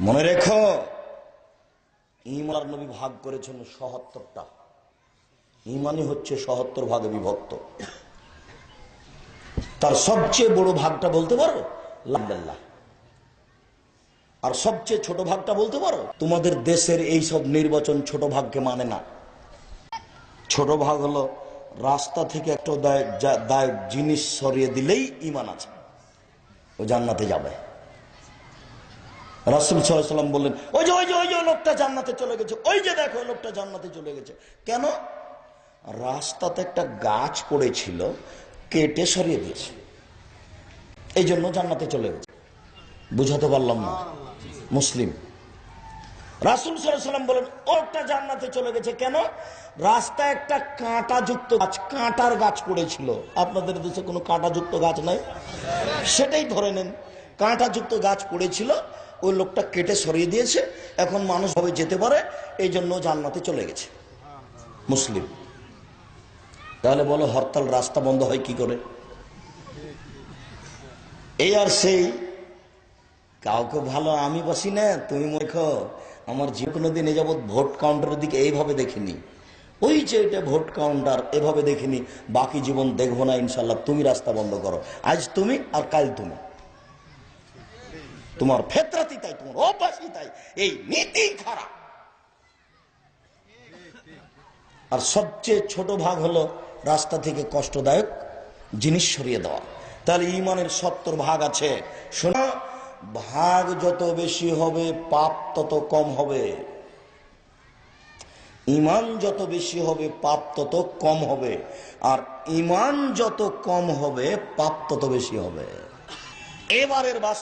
মনে রেখো ইমার নবী ভাগ করেছেন সহত্তরটা। ইমানই হচ্ছে সহত্তর ভাগে বিভক্ত। তার সবচেয়ে বড় ভাগটা বলতে পারো? লাল্লাহ আর সবচেয়ে ছোট ভাগটা বলতে পারো? তোমাদের দেশের এই সব নির্বাচন ছোট ভাগকে মানে না। ছোট ভাগ হলো রাস্তা থেকে একটা দায়- জিনিস সরিয়ে দিলেই ইমান আছে। ও জান্নাতে যাবে। রাসুল সাল্লাম বললেন, ওই যে ওই যে ওই যে লোকটা জান্নাতে চলে গেছে, ওই যে দেখো লোকটা জান্নাতে চলে গেছে। কেন? রাস্তাতে একটা গাছ পড়েছিল, কেটে সরিয়ে দিয়েছে। এই জন্য জান্নাতে চলে গেছে। বুঝাতে পারলাম না। মুসলিম। রাসুল সাল্লাম বলেন ওটা জান্নাতে চলে গেছে। কেন? রাস্তায় একটা কাঁটা যুক্ত গাছ, কাঁটার গাছ পড়েছিল। আপনাদের দেশে কোনো কাঁটা যুক্ত গাছ নাই? সেটাই ধরে নেন। কাঁটা যুক্ত গাছ পড়েছিল ওই লোকটা কেটে সরিয়ে দিয়েছে, এখন মানুষ ভাবে যেতে পারে, এই জন্য জান্নাতে চলে গেছে। মুসলিম। তাহলে বলো, হরতাল রাস্তা বন্ধ হয় কি করে? এই আর সেই, কাউকে ভালো আমি বাসি না, তুমি মূর্খ আমার যে কোনো দিন এ যাবৎ ভোট কাউন্টারের দিকে এইভাবে দেখিনি। ওই যে এটা ভোট কাউন্টার, এভাবে দেখিনি, বাকি জীবন দেখব না, ইনশাল্লাহ, তুমি রাস্তা বন্ধ করো। আজ তুমি আর কাল তুমি। তোমার ফেতরাতি তাই, তোমার অভ্যাসই তাই। এই নীতি খারাপ। আর সবচেয়ে ছোট ভাগ হলো রাস্তা থেকে কষ্টদায়ক জিনিস সরিয়ে দেওয়া। তাহলে ইমানের সত্তর ভাগ আছে। শোনো, ভাগ যত বেশি হবে, পাপ তত কম হবে। ইমান যত বেশি হবে, পাপ তত কম হবে। আর ইমান যত কম হবে, পাপ তত বেশি হবে। এবারের বাস্তব